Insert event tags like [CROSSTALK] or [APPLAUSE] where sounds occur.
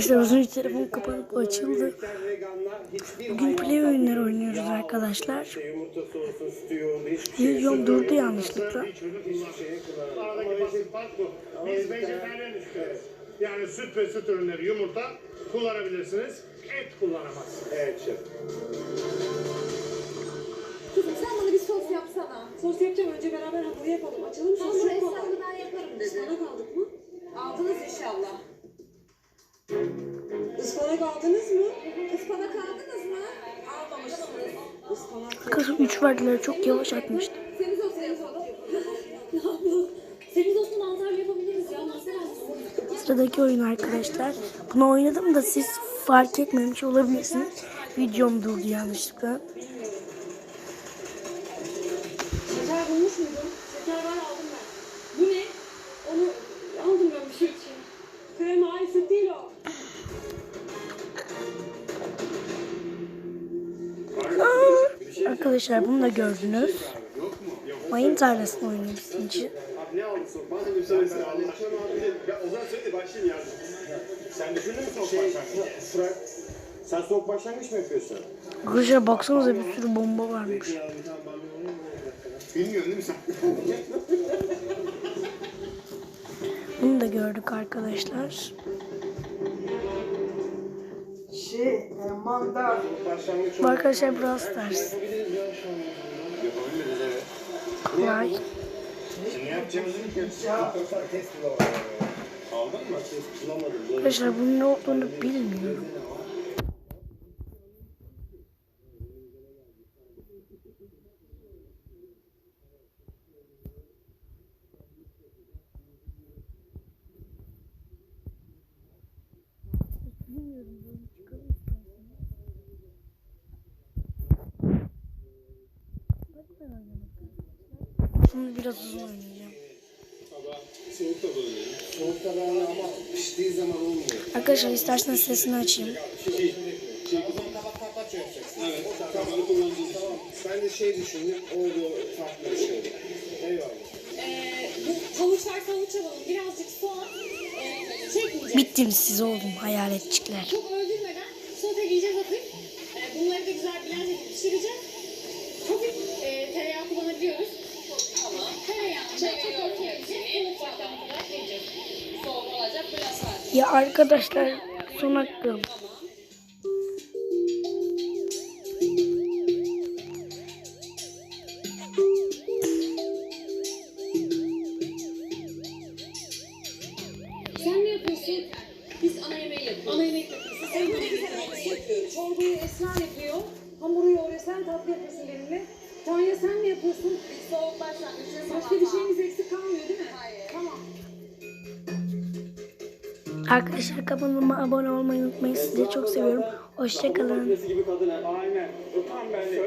Arkadaşlar az önce telefon kapanıp açıldı. Bugün play oyunları oynuyoruz arkadaşlar. Videom durdu yanlışlıkla. Yani süt ve süt ürünleri, yumurta kullanabilirsiniz. Et kullanamazsınız. Evet şef. Kızım sen bana bir sos yapsana. Sos yapacağım önce beraber hamuru yapalım. Açalım Ispanak aldınız mı? Ispanak aldınız mı? Almamışsınız. Ispanak. 3 verdiler çok yavaş atmıştı. Semizotu yapalım. [LAUGHS] Ne yapalım? Semizotlu mantarlı yapabiliriz ya. Nasıl? Sıradaki oyun arkadaşlar. Bunu oynadım da siz fark etmemiş olabilirsiniz. Videom durdu yanlışlıkla. Şeker bulmuş muydun? Şeker var aldım ben. Bu ne? Arkadaşlar bunu da gördünüz. Mayın tarlasını oynuyoruz yani. Sen soğuk başlangıç? Mı yapıyorsun? Arkadaşlar baksanıza bir sürü bomba varmış. Bilmiyorsun değil mi sen? Bunu da gördük arkadaşlar. Şey, e, mandar. Arkadaşlar Brawl Stars. Kolay. Arkadaşlar bunun ne olduğunu bilmiyorum. Şimdi biraz uzun oynayacağım. Arkadaşlar isterseniz sesini açayım. Ben. Birazcık. Bittiniz siz oldum hayaletçikler. Çok öldürmeden soteleyeceğiz hafif. Ee, bunları da güzel edip pişireceğiz. Hafif Ya arkadaşlar son hakkım. Sen ne yapıyorsun? Biz ana yemeği yapıyoruz. Ana yemek yapıyoruz. Sen hamur yapıyoruz. Çorbayı Esra yapıyor. Hamuru yoğuruyor. Sen tatlı yapıyorsun benimle. Tanya sen ne yapıyorsun? Soğuk başlangıç. Başka bir şeyimiz Arkadaşlar kanalıma abone olmayı unutmayın. Sizi çok seviyorum. Hoşçakalın.